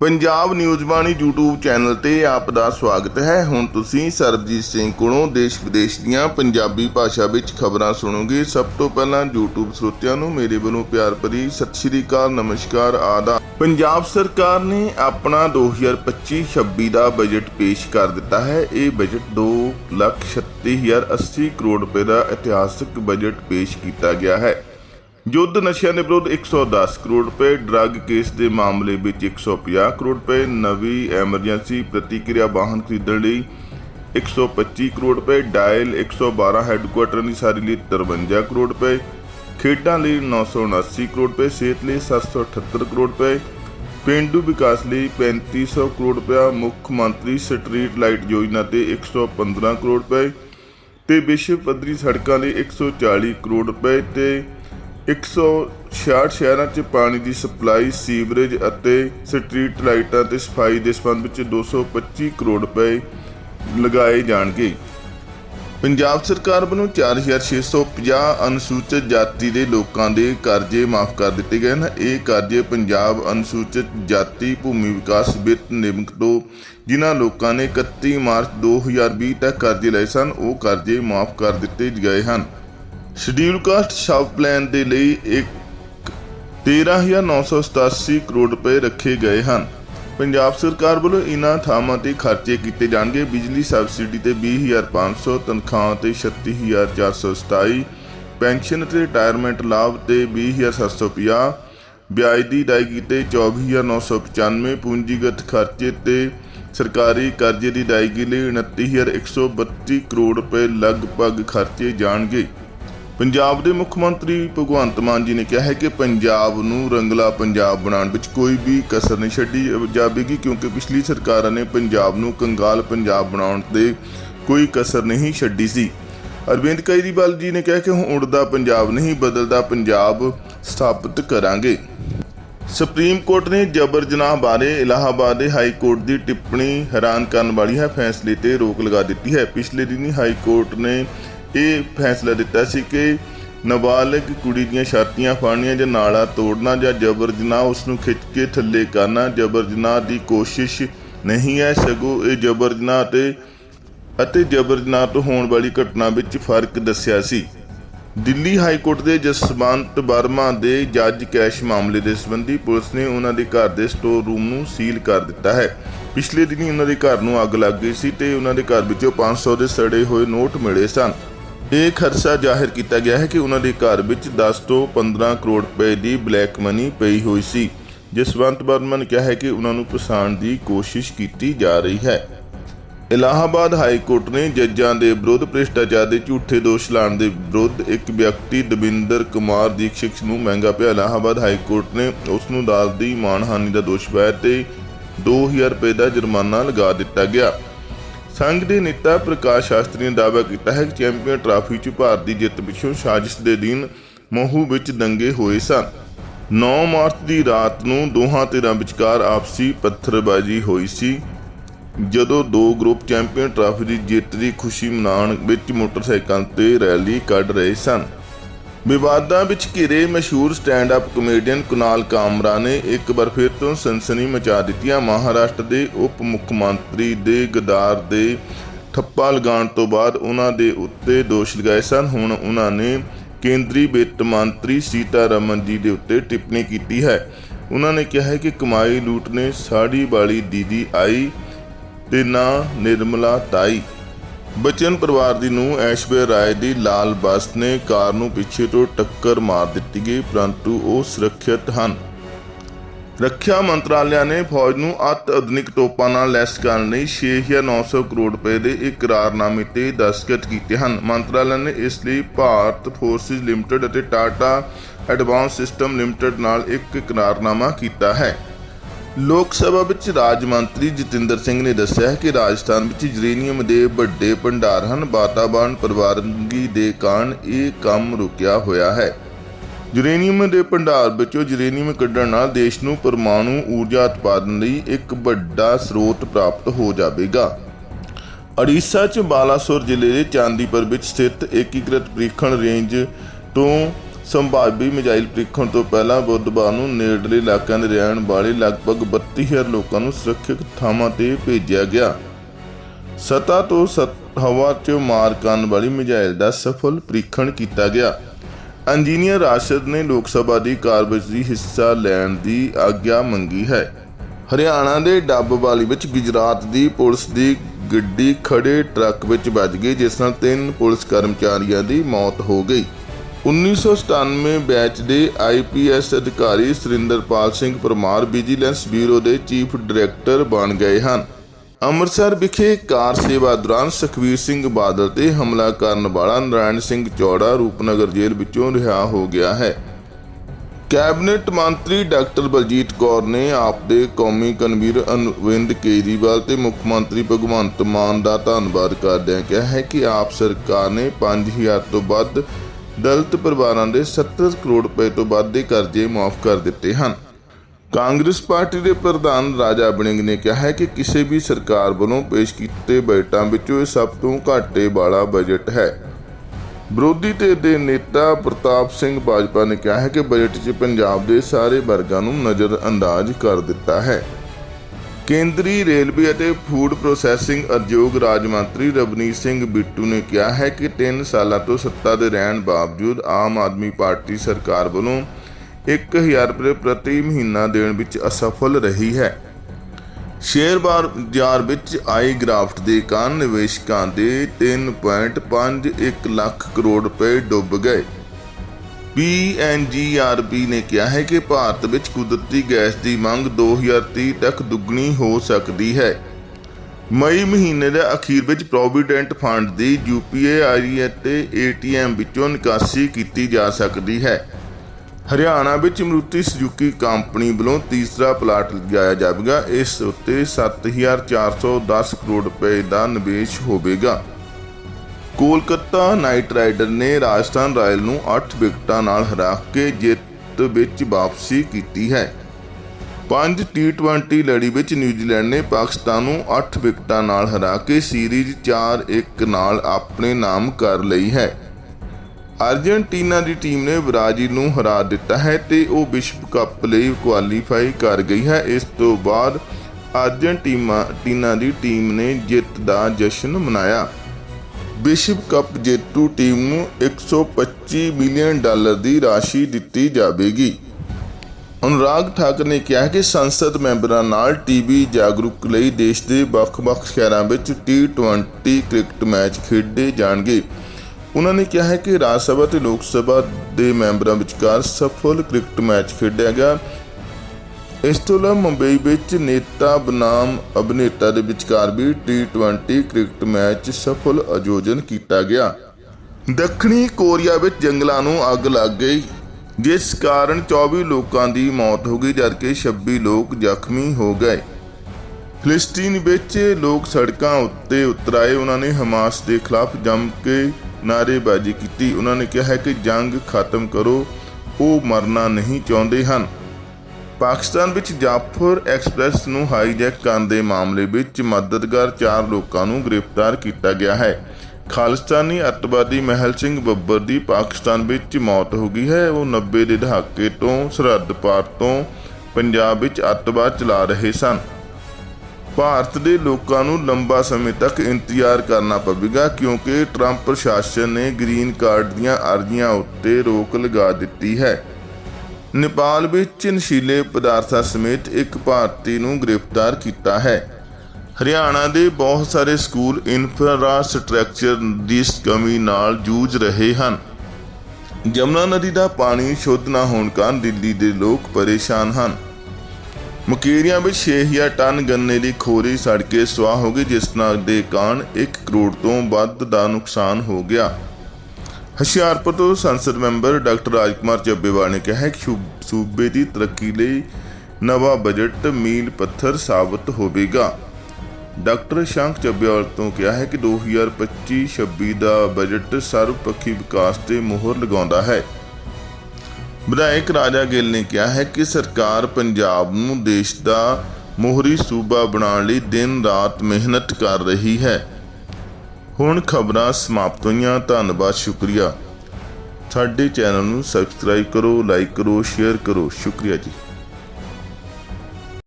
Punjab news Bani YouTube channel ਤੇ ਆਪ ਦਾ ਸਵਾਗਤ ਹੈ। ਹੁਣ ਤੁਸੀਂ ਸਰਬਜੀਤ ਸਿੰਘ ਕੋਲੋਂ ਦੇਸ਼ ਵਿਦੇਸ਼ ਦੀਆਂ ਪੰਜਾਬੀ ਭਾਸ਼ਾ ਵਿੱਚ ਖਬਰਾਂ ਸੁਣੋਗੇ। ਸਭ ਤੋਂ ਪਹਿਲਾਂ YouTube ਸਰੋਤਿਆਂ ਨੂੰ ਮੇਰੇ ਵੱਲੋਂ ਪਿਆਰ ਭਰੀ ਸਤਿ ਸ਼੍ਰੀ ਅਕਾਲ ਨਮਸਕਾਰ ਆਦਾ ਪੰਜਾਬ ਸਰਕਾਰ ਨੇ ਆਪਣਾ 2025-26 ਦਾ ਬਜਟ ਪੇਸ਼ ਕਰ ਦਿੱਤਾ ਹੈ। ਇਹ ਬਜਟ 2,36,080 ਕਰੋੜ ਰੁਪਏ ਦਾ ਇਤਿਹਾਸਕ ਬਜਟ ਪੇਸ਼ ਕੀਤਾ ਗਿਆ ਹੈ। ਯੁੱਧ ਨਸ਼ਿਆਂ ਦੇ ਵਿਰੁੱਧ 110 ਕਰੋੜ ਰੁਪਏ ਡਰੱਗ ਕੇਸ ਦੇ ਮਾਮਲੇ ਵਿੱਚ 150 ਕਰੋੜ ਰੁਪਏ, ਨਵੀਂ ਐਮਰਜੈਂਸੀ ਪ੍ਰਤੀਕਿਰਿਆ ਵਾਹਨ ਖਰੀਦਣ ਲਈ 125 ਕਰੋੜ ਰੁਪਏ ਡਾਇਲ 112 ਹੈੱਡਕੁਆਟਰ ਦੀ ਸਾਰੀ ਲਈ 53 ਕਰੋੜ ਰੁਪਏ, ਖੇਡਾਂ ਲਈ 979 ਕਰੋੜ ਰੁਪਏ, ਸਿਹਤ ਲਈ 778 ਕਰੋੜ ਰੁਪਏ, ਪੇਂਡੂ ਵਿਕਾਸ ਲਈ 3500 ਕਰੋੜ ਰੁਪਏ ਮੁੱਖ ਮੰਤਰੀ ਸਟਰੀਟ ਲਾਈਟ ਯੋਜਨਾ ਤੇ 115 ਕਰੋੜ ਰੁਪਏ ਤੇ ਵਿਸ਼ਵ ਪੱਧਰੀ ਸੜਕਾਂ ਲਈ 140 ਕਰੋੜ ਰੁਪਏ ਤੇ 166 ਸ਼ਹਿਰਾਂ 'ਚ ਪਾਣੀ ਦੀ ਸਪਲਾਈ, ਸੀਵਰੇਜ ਅਤੇ ਸਟਰੀਟ ਲਾਈਟਾਂ ਤੇ ਸਫ਼ਾਈ ਦੇ ਸੰਬੰਧ ਵਿੱਚ 225 ਕਰੋੜ ਰੁਪਏ ਲਗਾਏ ਜਾਣਗੇ। ਪੰਜਾਬ ਸਰਕਾਰ ਵੱਲੋਂ 4650 ਅਨੁਸੂਚਿਤ ਜਾਤੀ ਦੇ ਲੋਕਾਂ ਦੇ ਕਰਜ਼ੇ ਮਾਫ ਕਰ ਦਿੱਤੇ ਗਏ ਹਨ। ਇਹ ਕਰਜ਼ੇ ਪੰਜਾਬ ਅਨੁਸੂਚਿਤ ਜਾਤੀ, ਭੂਮੀ ਵਿਕਾਸ, ਵਿੱਤ ਨਿਗਮ ਤੋਂ ਜਿਨ੍ਹਾਂ ਲੋਕਾਂ ਨੇ 31 ਮਾਰਚ 2020 ਤੱਕ ਕਰਜ਼ੇ ਲਏ ਸਨ, ਉਹ ਕਰਜ਼ੇ ਮਾਫ ਕਰ ਦਿੱਤੇ ਗਏ ਹਨ। ਸ਼ਡਿਊਲ ਕਾਸਟ ਸ਼ਾਪ ਪਲਾਨ ਦੇ ਲਈ ਇੱਕ 13987 ਕਰੋੜ ਰੁਪਏ ਰੱਖੇ ਗਏ ਹਨ। ਪੰਜਾਬ ਸਰਕਾਰ ਵੱਲੋਂ ਇਨ੍ਹਾਂ ਥਾਵਾਂ ਤੇ ਖਰਚੇ ਕੀਤੇ ਜਾਣਗੇ। ਬਿਜਲੀ ਸਬਸਿਡੀ ਤੇ 20500 ਤਨਖਾਹਾਂ ਤੇ 36427 ਪੈਨਸ਼ਨ ਤੇ ਰਿਟਾਇਰਮੈਂਟ ਲਾਭ ਤੇ 20750 ਵਿਆਜ ਦੀ ਅਦਾਇਗੀ ਤੇ 24995 ਪੂੰਜੀਗਤ ਖਰਚੇ ਤੇ ਸਰਕਾਰੀ ਕਰਜ਼ੇ ਦੀ ਅਦਾਇਗੀ ਲਈ 29132 ਕਰੋੜ ਰੁਪਏ ਲਗਭਗ ਖਰਚੇ ਜਾਣਗੇ। ਪੰਜਾਬ ਦੇ ਮੁੱਖ ਮੰਤਰੀ ਭਗਵੰਤ ਮਾਨ ਜੀ ਨੇ ਕਿਹਾ ਹੈ ਕਿ ਪੰਜਾਬ ਨੂੰ ਰੰਗਲਾ ਪੰਜਾਬ ਬਣਾਉਣ ਵਿੱਚ ਕੋਈ ਵੀ ਕਸਰ ਨਹੀਂ ਛੱਡੀ ਜਾਵੇਗੀ, ਕਿਉਂਕਿ ਪਿਛਲੀ ਸਰਕਾਰਾਂ ਨੇ ਪੰਜਾਬ ਨੂੰ ਕੰਗਾਲ ਪੰਜਾਬ ਬਣਾਉਣ ਤੇ ਕੋਈ ਕਸਰ ਨਹੀਂ ਛੱਡੀ ਸੀ। ਅਰਵਿੰਦ ਕੇਜਰੀਵਾਲ ਜੀ ਨੇ ਕਿਹਾ ਕਿ ਹੁਣ ਉੜਦਾ ਪੰਜਾਬ ਨਹੀਂ, ਬਦਲਦਾ ਪੰਜਾਬ ਸਥਾਪਿਤ ਕਰਾਂਗੇ। ਸੁਪਰੀਮ ਕੋਰਟ ਨੇ ਜਬਰ ਜਨਾਹ ਬਾਰੇ ਇਲਾਹਾਬਾਦ ਦੇ ਹਾਈ ਕੋਰਟ ਦੀ ਟਿੱਪਣੀ ਹੈਰਾਨ ਕਰਨ ਵਾਲੀ ਹੈ, ਫੈਸਲੇ ਤੇ ਰੋਕ ਲਗਾ ਦਿੱਤੀ ਹੈ। ਪਿਛਲੇ ਦਿਨੀ ਹਾਈ ਕੋਰਟ ਨੇ ਇਹ ਫੈਸਲਾ ਦਿੱਤਾ ਸੀ ਕਿ ਨਾਬਾਲਗ ਕੁੜੀ ਦੀਆਂ ਛਾਤੀਆਂ ਫਾੜਨੀਆਂ ਜਾਂ ਨਾੜਾ ਤੋੜਨਾ ਜਾਂ ਜਬਰ ਜਨਾਹ ਉਸ ਨੂੰ ਖਿੱਚ ਕੇ ਥੱਲੇ ਕਰਨਾ ਜਬਰ ਜਨਾਹ ਦੀ ਕੋਸ਼ਿਸ਼ ਨਹੀਂ ਹੈ, ਸਗੋਂ ਇਹ ਜਬਰ ਜਨਾਹ ਤੇ ਅਤੇ ਜਬਰ ਜਨਾਹ ਤੋਂ ਹੋਣ ਵਾਲੀ ਘਟਨਾ ਵਿੱਚ ਫ਼ਰਕ ਦੱਸਿਆ ਸੀ। ਦਿੱਲੀ ਹਾਈ ਕੋਰਟ ਦੇ ਜਸਵੰਤ ਵਰਮਾ ਦੇ ਜੱਜ ਕੈਸ਼ ਮਾਮਲੇ ਦੇ ਸੰਬੰਧੀ ਪੁਲਿਸ ਨੇ ਉਹਨਾਂ ਦੇ ਘਰ ਦੇ ਸਟੋਰ ਰੂਮ ਨੂੰ ਸੀਲ ਕਰ ਦਿੱਤਾ ਹੈ। ਪਿਛਲੇ ਦਿਨੀ ਉਹਨਾਂ ਦੇ ਘਰ ਨੂੰ ਅੱਗ ਲੱਗ ਗਈ ਸੀ ਤੇ ਉਹਨਾਂ ਦੇ ਘਰ ਵਿੱਚੋਂ 500 ਦੇ ਸੜੇ ਹੋਏ ਨੋਟ ਮਿਲੇ ਸਨ। ਇਹ ਖਰਚਾ ਜ਼ਾਹਿਰ ਕੀਤਾ ਗਿਆ ਹੈ ਕਿ ਉਹਨਾਂ ਦੇ ਘਰ ਵਿੱਚ 10 ਤੋਂ 15 ਕਰੋੜ ਰੁਪਏ ਦੀ ਬਲੈਕ ਮਨੀ ਪਈ ਹੋਈ ਸੀ ਜਸਵੰਤ ਵਰਮਾ ਨੇ ਕਿਹਾ ਹੈ ਕਿ ਉਹਨਾਂ ਨੂੰ ਪਛਾਣ ਦੀ ਕੋਸ਼ਿਸ਼ ਕੀਤੀ ਜਾ ਰਹੀ ਹੈ। ਇਲਾਹਾਬਾਦ ਹਾਈ ਕੋਰਟ ਨੇ ਜੱਜਾਂ ਦੇ ਵਿਰੁੱਧ ਭ੍ਰਿਸ਼ਟਾਚਾਰ ਦੇ ਝੂਠੇ ਦੋਸ਼ ਲਾਉਣ ਦੇ ਵਿਰੁੱਧ ਇੱਕ ਵਿਅਕਤੀ, ਦਵਿੰਦਰ ਕੁਮਾਰ ਦੀਕਸ਼ਿਤ ਨੂੰ ਮਹਿੰਗਾ ਪਿਆ। ਇਲਾਹਾਬਾਦ ਹਾਈ ਕੋਰਟ ਨੇ ਉਸ ਨੂੰ ਅਦਾਲਤ ਦੀ ਮਾਣਹਾਨੀ ਦਾ ਦੋਸ਼ ਪਾਇਆ ਤੇ 2000 ਰੁਪਏ ਦਾ ਜੁਰਮਾਨਾ ਲਗਾ ਦਿੱਤਾ ਗਿਆ। ਸੰਘ ਦੇ ਨੇਤਾ ਪ੍ਰਕਾਸ਼ ਸ਼ਾਸਤਰੀ ਨੇ ਦਾਅਵਾ ਕੀਤਾ ਹੈ ਕਿ ਚੈਂਪੀਅਨ ਟਰਾਫੀ 'ਚ ਭਾਰਤ ਦੀ ਜਿੱਤ ਪਿੱਛੋਂ ਸਾਜ਼ਿਸ਼ ਦੇ ਦਿਨ ਮਹੂ ਵਿੱਚ ਦੰਗੇ ਹੋਏ ਸਨ। 9 ਮਾਰਚ ਦੀ ਰਾਤ ਨੂੰ ਦੋਹਾਂ ਧਿਰਾਂ ਵਿਚਕਾਰ ਆਪਸੀ ਪੱਥਰਬਾਜ਼ੀ ਹੋਈ ਸੀ। ਜਦੋਂ ਦੋ ਗਰੁੱਪ ਚੈਂਪੀਅਨ ਟਰਾਫੀ ਦੀ ਜਿੱਤ ਦੀ ਖੁਸ਼ੀ ਮਨਾਉਣ ਵਿੱਚ ਮੋਟਰਸਾਈਕਲਾਂ ਤੇ ਰੈਲੀ ਕੱਢ ਰਹੇ ਸਨ। ਵਿਵਾਦਾਂ ਵਿੱਚ ਘਿਰੇ ਮਸ਼ਹੂਰ ਸਟੈਂਡ-ਅਪ ਕਮੇਡੀਅਨ ਕੁਨਾਲ ਕਾਮਰਾ ਨੇ ਇੱਕ ਵਾਰ ਫਿਰ ਤੋਂ ਸਨਸਨੀ ਮਚਾ ਦਿੱਤੀ ਹੈ ਮਹਾਰਾਸ਼ਟਰ ਦੇ ਉਪ ਮੁੱਖ ਮੰਤਰੀ ਦੇ ਗਦਾਰ ਦੇ ਠੱਪਾ ਲਗਾਉਣ ਤੋਂ ਬਾਅਦ ਉਹਨਾਂ ਦੇ ਉੱਤੇ ਦੋਸ਼ ਲਗਾਏ ਸਨ। ਹੁਣ ਉਹਨਾਂ ਨੇ ਕੇਂਦਰੀ ਵਿੱਤ ਮੰਤਰੀ ਸੀਤਾਰਮਨ ਜੀ ਦੇ ਉੱਤੇ ਟਿੱਪਣੀ ਕੀਤੀ ਹੈ। ਉਹਨਾਂ ਨੇ ਕਿਹਾ ਹੈ ਕਿ ਕਮਾਈ ਲੂਟ ਨੇ ਸਾੜੀ ਵਾਲੀ ਦੀਦੀ ਆਈ ਤੇ ਨਾ ਨਿਰਮਲਾ ਤਾਈ। ਬਚਨ ਪਰਿਵਾਰ ਦੀ ਨੂੰ ਐਸ਼ਵਰ ਰਾਏ ਦੀ ਲਾਲ ਬੱਸ ਨੇ ਕਾਰ ਨੂੰ ਪਿੱਛੇ ਤੋਂ ਟੱਕਰ ਮਾਰ ਦਿੱਤੀ ਗਈ, ਪਰੰਤੂ ਉਹ ਸੁਰੱਖਿਅਤ ਹਨ। ਰੱਖਿਆ ਮੰਤਰਾਲਿਆ ਨੇ ਫੌਜ ਨੂੰ ਅਤ ਆਧੁਨਿਕ ਤੋਪਾਂ ਨਾਲ ਲੈਸ ਕਰਨ ਲਈ 6900 ਕਰੋੜ ਰੁਪਏ ਦੇ ਇਕਰਾਰਨਾਮੇ ਤੇ ਦਸਤਖਤ ਕੀਤੇ ਹਨ। ਮੰਤਰਾਲਿਆ ਨੇ ਇਸ ਲਈ ਭਾਰਤ ਫੋਰਸਿਸ ਲਿਮਟਿਡ ਅਤੇ ਟਾਟਾ ਐਡਵਾਂਸ ਸਿਸਟਮ ਲਿਮਟਿਡ ਨਾਲ ਇੱਕ ਇਕਰਾਰਨਾਮਾ ਕੀਤਾ ਹੈ। ਲੋਕ ਸਭਾ ਵਿੱਚ ਰਾਜ ਮੰਤਰੀ ਜਤਿੰਦਰ ਸਿੰਘ ਨੇ ਦੱਸਿਆ ਹੈ ਕਿ ਰਾਜਸਥਾਨ ਵਿੱਚ ਯੂਰੇਨੀਅਮ ਦੇ ਵੱਡੇ ਭੰਡਾਰ ਹਨ। ਵਾਤਾਵਰਣ ਪ੍ਰਵਾਨਗੀ ਦੇ ਕਾਰਨ ਇਹ ਕੰਮ ਰੁਕਿਆ ਹੋਇਆ ਹੈ। ਯੂਰੇਨੀਅਮ ਦੇ ਭੰਡਾਰ ਵਿੱਚੋਂ ਯੂਰੇਨੀਅਮ ਕੱਢਣ ਨਾਲ ਦੇਸ਼ ਨੂੰ ਪਰਮਾਣੂ ਊਰਜਾ ਉਤਪਾਦਨ ਲਈ ਇੱਕ ਵੱਡਾ ਸਰੋਤ ਪ੍ਰਾਪਤ ਹੋ ਜਾਵੇਗਾ। ਅੜੀਸਾ ਚ ਬਾਲਾਸੋਰ ਜ਼ਿਲ੍ਹੇ ਦੇ ਚਾਂਦੀਪੁਰ ਵਿੱਚ ਸਥਿਤ ਏਕੀਕ੍ਰਿਤ ਪ੍ਰੀਖਣ ਰੇਂਜ ਤੋਂ ਸੰਭਾਵੀ ਮਿਜ਼ਾਈਲ ਪ੍ਰੀਖਣ ਤੋਂ ਪਹਿਲਾਂ ਬੁੱਧਵਾਰ ਨੂੰ ਨੇੜਲੇ ਇਲਾਕਿਆਂ ਦੇ ਰਹਿਣ ਵਾਲੇ ਲਗਭਗ 32000 ਲੋਕਾਂ ਨੂੰ ਸੁਰੱਖਿਅਤ ਥਾਵਾਂ ਤੇ ਭੇਜਿਆ ਗਿਆ। ਸਤਾ ਤੋਂ ਹਵਾ 'ਚ ਮਾਰ ਕਰਨ ਵਾਲੀ ਮਿਜ਼ਾਈਲ ਦਾ ਸਫਲ ਪ੍ਰੀਖਣ ਕੀਤਾ ਗਿਆ। ਇੰਜੀਨੀਅਰ ਰਾਸ਼ਦ ਨੇ ਲੋਕ ਸਭਾ ਦੀ ਕਾਰਵਾਈ 'ਚ ਹਿੱਸਾ ਲੈਣ ਦੀ ਆਗਿਆ ਮੰਗੀ ਹੈ। ਹਰਿਆਣਾ ਦੇ ਡੱਬਵਾਲੀ ਵਿੱਚ ਗੁਜਰਾਤ ਦੀ ਪੁਲਿਸ ਦੀ ਗੱਡੀ ਖੜੇ ਟਰੱਕ ਵਿੱਚ ਵੱਜ ਗਈ, ਜਿਸ ਨਾਲ ਤਿੰਨ ਪੁਲਿਸ ਕਰਮਚਾਰੀਆਂ ਦੀ ਮੌਤ ਹੋ ਗਈ। 1997 ਬੈਚ ਦੇ ਆਈਪੀਐਸ ਅਧਿਕਾਰੀ ਸੁਰਿੰਦਰਪਾਲ ਸਿੰਘ ਪਰਮਾਰ ਵਿਜੀਲੈਂਸ ਬਿਊਰੋ ਦੇ ਚੀਫ ਡਾਇਰੈਕਟਰ ਬਣ ਗਏ ਹਨ। ਅੰਮ੍ਰਿਤਸਰ ਵਿਖੇ ਕਾਰ ਸੇਵਾ ਦੌਰਾਨ ਸੁਖਵੀਰ ਸਿੰਘ ਬਾਦਲ ਤੇ ਹਮਲਾ ਕਰਨ ਵਾਲਾ ਨਰਾਇਣ ਸਿੰਘ ਚੌੜਾ ਰੂਪਨਗਰ ਜੇਲ੍ਹ ਵਿੱਚੋਂ ਰਿਹਾ ਹੋ ਗਿਆ ਹੈ। ਕੈਬਨਿਟ ਮੰਤਰੀ ਡਾਕਟਰ ਬਲਜੀਤ ਕੌਰ ਨੇ ਆਪ ਦੇ ਕੌਮੀ ਕਨਵੀਰ ਅਰਵਿੰਦ ਕੇਜਰੀਵਾਲ ਤੇ ਮੁੱਖ ਮੰਤਰੀ ਭਗਵੰਤ ਮਾਨ ਦਾ ਧੰਨਵਾਦ ਕਰਦਿਆਂ ਕਿਹਾ ਹੈ ਕਿ ਆਪ ਸਰਕਾਰ ਨੇ 5000 ਤੋਂ ਵੱਧ ਦਲਿਤ ਪਰਿਵਾਰਾਂ ਦੇ 70 ਕਰੋੜ ਰੁਪਏ ਤੋਂ ਵੱਧ ਦੇ ਕਰਜ਼ੇ ਮਾਫ ਕਰ ਦਿੱਤੇ ਹਨ। ਕਾਂਗਰਸ ਪਾਰਟੀ ਦੇ ਪ੍ਰਧਾਨ ਰਾਜਾ ਬਣਿੰਗ ਨੇ ਕਿਹਾ ਹੈ ਕਿ ਕਿਸੇ ਵੀ ਸਰਕਾਰ ਵੱਲੋਂ ਪੇਸ਼ ਕੀਤੇ ਬਜਟਾਂ ਵਿੱਚੋਂ ਇਹ ਸਭ ਤੋਂ ਘਾਟੇ ਵਾਲਾ ਬਜਟ ਹੈ। ਵਿਰੋਧੀ ਧਿਰ ਦੇ ਨੇਤਾ ਪ੍ਰਤਾਪ ਸਿੰਘ ਬਾਜਪਾ ਨੇ ਕਿਹਾ ਹੈ ਕਿ ਬਜਟ 'ਚ ਪੰਜਾਬ ਦੇ ਸਾਰੇ ਵਰਗਾਂ ਨੂੰ ਨਜ਼ਰਅੰਦਾਜ਼ ਕਰ ਦਿੱਤਾ ਹੈ। ਕੇਂਦਰੀ ਰੇਲਵੇ ਅਤੇ ਫੂਡ ਪ੍ਰੋਸੈਸਿੰਗ ਉਦਯੋਗ ਰਾਜ ਮੰਤਰੀ ਰਵਨੀਤ ਸਿੰਘ ਬਿੱਟੂ ਨੇ ਕਿਹਾ ਹੈ ਕਿ 3 ਸਾਲਾਂ ਤੋਂ ਸੱਤਾ ਦੇ ਰਹਿਣ ਬਾਵਜੂਦ ਆਮ ਆਦਮੀ ਪਾਰਟੀ ਸਰਕਾਰ ਵੱਲੋਂ 1000 ਰੁਪਏ ਪ੍ਰਤੀ ਮਹੀਨਾ ਦੇਣ ਵਿੱਚ ਅਸਫਲ ਰਹੀ ਹੈ। ਸ਼ੇਅਰ ਬਾਜ਼ਾਰ ਵਿੱਚ ਆਈ ਗ੍ਰਾਫਟ ਦੇ ਕਾਰਨ ਨਿਵੇਸ਼ਕਾਂ ਦੇ 3.51 ਲੱਖ ਕਰੋੜ ਰੁਪਏ ਡੁੱਬ ਗਏ। ਪੀਐਨਜੀਆਰਬੀ ਨੇ ਕਿਹਾ ਹੈ ਕਿ ਭਾਰਤ ਵਿੱਚ ਕੁਦਰਤੀ ਗੈਸ ਦੀ ਮੰਗ 2030 ਤੱਕ ਦੁੱਗਣੀ ਹੋ ਸਕਦੀ ਹੈ। ਮਈ ਮਹੀਨੇ ਦੇ ਅਖੀਰ ਵਿੱਚ ਪ੍ਰੋਵੀਡੈਂਟ ਫੰਡ ਦੀ ਯੂਪੀਆਈ ਅਤੇ ਏਟੀਐਮ ਵਿੱਚੋਂ ਨਿਕਾਸੀ ਕੀਤੀ ਜਾ ਸਕਦੀ ਹੈ। ਹਰਿਆਣਾ ਵਿੱਚ ਮਰੂਤੀ ਸੁਜ਼ੂਕੀ ਕੰਪਨੀ ਵੱਲੋਂ ਤੀਸਰਾ ਪਲਾਟ ਲਗਾਇਆ ਜਾਵੇਗਾ। ਇਸ ਉੱਤੇ 7410 ਕਰੋੜ ਰੁਪਏ ਦਾ ਨਿਵੇਸ਼ ਹੋਵੇਗਾ। ਕੋਲਕਾਤਾ ਨਾਈਟ ਰਾਈਡਰ ਨੇ ਰਾਜਸਥਾਨ ਰਾਇਲ ਨੂੰ 8 ਵਿਕਟਾਂ ਨਾਲ ਹਰਾ ਕੇ ਜਿੱਤ ਵਿੱਚ ਵਾਪਸੀ ਕੀਤੀ ਹੈ। ਪੰਜ ਟੀ20 ਲੜੀ ਵਿੱਚ ਨਿਊਜ਼ੀਲੈਂਡ ਨੇ ਪਾਕਿਸਤਾਨ ਨੂੰ 8 ਵਿਕਟਾਂ ਨਾਲ ਹਰਾ ਕੇ ਸੀਰੀਜ਼ 4-1 ਨਾਲ ਆਪਣੇ ਨਾਮ ਕਰ ਲਈ ਹੈ। ਅਰਜਨਟੀਨਾ ਦੀ ਟੀਮ ਨੇ ਬ੍ਰਾਜ਼ੀਲ ਨੂੰ ਹਰਾ ਦਿੱਤਾ ਹੈ ਤੇ ਉਹ ਵਿਸ਼ਵ ਕੱਪ ਲਈ ਕੁਆਲੀਫਾਈ ਕਰ ਗਈ ਹੈ। ਇਸ ਤੋਂ ਬਾਅਦ ਅਰਜਨਟੀਨਾ ਟੀਨਾ ਦੀ ਟੀਮ ਨੇ ਜਿੱਤ ਦਾ ਜਸ਼ਨ ਮਨਾਇਆ। ਵਿਸ਼ਵ ਕੱਪ ਜੇਤੂ ਟੀਮ ਨੂੰ 125 ਮਿਲੀਅਨ ਡਾਲਰ ਦੀ ਰਾਸ਼ੀ ਦਿੱਤੀ ਜਾਵੇਗੀ। ਅਨੁਰਾਗ ਠਾਕੁਰ ਨੇ ਕਿਹਾ ਕਿ ਸੰਸਦ ਮੈਂਬਰਾਂ ਨਾਲ ਟੀਵੀ ਜਾਗਰੂਕ ਲਈ ਦੇਸ਼ ਦੇ ਵੱਖ-ਵੱਖ ਸ਼ਹਿਰਾਂ ਵਿੱਚ ਟੀ20 ਕ੍ਰਿਕਟ ਮੈਚ ਖੇਡੇ ਜਾਣਗੇ। ਉਹਨਾਂ ਨੇ ਕਿਹਾ ਹੈ ਕਿ ਰਾਜ ਸਭਾ ਤੇ ਲੋਕ ਸਭਾ ਦੇ ਮੈਂਬਰਾਂ ਵਿਚਕਾਰ ਸਫਲ ਕ੍ਰਿਕਟ ਮੈਚ ਖੇਡਿਆ ਗਿਆ। ਇਸ ਤੋਂ ਇਲਾਵਾ ਮੁੰਬਈ ਵਿੱਚ ਨੇਤਾ ਬਨਾਮ ਅਭਿਨੇਤਾ ਦੇ ਵਿਚਕਾਰ ਵੀ ਟੀ20 ਕ੍ਰਿਕਟ ਮੈਚ ਸਫਲ ਆਯੋਜਨ ਕੀਤਾ ਗਿਆ। ਦੱਖਣੀ ਕੋਰੀਆ ਵਿੱਚ ਜੰਗਲਾਂ ਨੂੰ ਅੱਗ ਲੱਗ ਗਈ, ਜਿਸ ਕਾਰਨ 24 ਲੋਕਾਂ ਦੀ ਮੌਤ ਹੋ ਗਈ, ਜਦਕਿ 26 ਲੋਕ ਜ਼ਖਮੀ ਹੋ ਗਏ। ਫਿਲਿਸਤੀਨ ਵਿੱਚ ਲੋਕ ਸੜਕਾਂ ਉੱਤੇ ਉਤਰ ਆਏ ਉਹਨਾਂ ਨੇ ਹਮਾਸ ਦੇ ਖਿਲਾਫ ਜੰਮ ਕੇ ਨਾਅਰੇਬਾਜ਼ੀ ਕੀਤੀ। ਉਹਨਾਂ ਨੇ ਕਿਹਾ ਕਿ ਜੰਗ ਖਤਮ ਕਰੋ, ਉਹ ਮਰਨਾ ਨਹੀਂ ਚਾਹੁੰਦੇ ਹਨ। ਪਾਕਿਸਤਾਨ ਵਿੱਚ ਜਾਫਰ ਐਕਸਪ੍ਰੈਸ ਨੂੰ ਹਾਈਜੈਕ ਕਰਨ ਦੇ ਮਾਮਲੇ ਵਿੱਚ ਮਦਦਗਾਰ ਚਾਰ ਲੋਕਾਂ ਨੂੰ ਗ੍ਰਿਫਤਾਰ ਕੀਤਾ ਗਿਆ ਹੈ। ਖਾਲਿਸਤਾਨੀ ਅੱਤਵਾਦੀ ਮਹਿਲ ਸਿੰਘ ਬੱਬਰ ਦੀ ਪਾਕਿਸਤਾਨ ਵਿੱਚ ਮੌਤ ਹੋ ਗਈ ਹੈ। ਉਹ 90 ਦੇ ਦਹਾਕੇ ਤੋਂ ਸਰਹੱਦ ਪਾਰ ਤੋਂ ਪੰਜਾਬ ਵਿੱਚ ਅੱਤਵਾਦ ਚਲਾ ਰਹੇ ਸਨ। ਭਾਰਤ ਦੇ ਲੋਕਾਂ ਨੂੰ ਲੰਬਾ ਸਮੇਂ ਤੱਕ ਇੰਤਜ਼ਾਰ ਕਰਨਾ ਪਵੇਗਾ ਕਿਉਂਕਿ ਟਰੰਪ ਪ੍ਰਸ਼ਾਸਨ ਨੇ ਗ੍ਰੀਨ ਕਾਰਡ ਦੀਆਂ ਅਰਜ਼ੀਆਂ ਉੱਤੇ ਰੋਕ ਲਗਾ ਦਿੱਤੀ ਹੈ। ਨੇਪਾਲ ਵਿੱਚ ਨਸ਼ੀਲੇ ਪਦਾਰਥਾਂ ਸਮੇਤ ਇੱਕ ਭਾਰਤੀ ਨੂੰ ਗ੍ਰਿਫਤਾਰ ਕੀਤਾ ਹੈ। ਹਰਿਆਣਾ ਦੇ ਬਹੁਤ ਸਾਰੇ ਸਕੂਲ ਇਨਫਰਾਸਟ੍ਰਕਚਰ ਦੀ ਕਮੀ ਨਾਲ ਜੂਝ ਰਹੇ ਹਨ। ਜਮਨਾ ਨਦੀ ਦਾ ਪਾਣੀ ਸ਼ੁੱਧ ਨਾ ਹੋਣ ਕਾਰਨ ਦਿੱਲੀ ਦੇ ਲੋਕ ਪਰੇਸ਼ਾਨ ਹਨ। ਮੁਕੇਰੀਆਂ ਵਿੱਚ 6000 ਟਨ ਗੰਨੇ ਦੀ ਖੋਰੀ ਸੜ ਕੇ ਸੁਆਹ ਹੋ ਗਈ, ਜਿਸ ਨਾਲ ਦੇ ਕਾਰਨ 1 ਕਰੋੜ ਤੋਂ ਵੱਧ ਦਾ ਨੁਕਸਾਨ ਹੋ ਗਿਆ। ਹੁਸ਼ਿਆਰਪੁਰ ਤੋਂ ਸੰਸਦ ਮੈਂਬਰ ਡਾਕਟਰ ਰਾਜਕੁਮਾਰ ਚੱਬੇਵਾਲ ਨੇ ਕਿਹਾ ਕਿ ਸੂ- ਸੂਬੇ ਦੀ ਤਰੱਕੀ ਲਈ ਨਵਾਂ ਬਜਟ ਮੀਲ ਪੱਥਰ ਸਾਬਤ ਹੋਵੇਗਾ। ਡਾਕਟਰ ਸ਼ੰਖ ਚੱਬੇਵਾਲ ਤੋਂ ਕਿਹਾ ਹੈ ਕਿ 2025-26 ਦਾ ਬਜਟ ਸਰਵਪੱਖੀ ਵਿਕਾਸ ਤੇ ਮੋਹਰ ਲਗਾਉਂਦਾ ਹੈ। ਵਿਧਾਇਕ ਰਾਜਾ ਗਿੱਲ ਨੇ ਕਿਹਾ ਹੈ ਕਿ ਸਰਕਾਰ ਪੰਜਾਬ ਨੂੰ ਦੇਸ਼ ਦਾ ਮੋਹਰੀ ਸੂਬਾ ਬਣਾਉਣ ਲਈ ਦਿਨ ਰਾਤ ਮਿਹਨਤ ਕਰ ਰਹੀ ਹੈ। ਹੁਣ ਖਬਰਾਂ ਸਮਾਪਤ ਹੋਈਆਂ, ਧੰਨਵਾਦ, ਸ਼ੁਕਰੀਆ। ਸਾਡੇ ਚੈਨਲ ਨੂੰ ਸਬਸਕ੍ਰਾਈਬ ਕਰੋ ਲਾਈਕ ਕਰੋ ਸ਼ੇਅਰ ਕਰੋ। ਸ਼ੁਕਰੀਆ ਜੀ।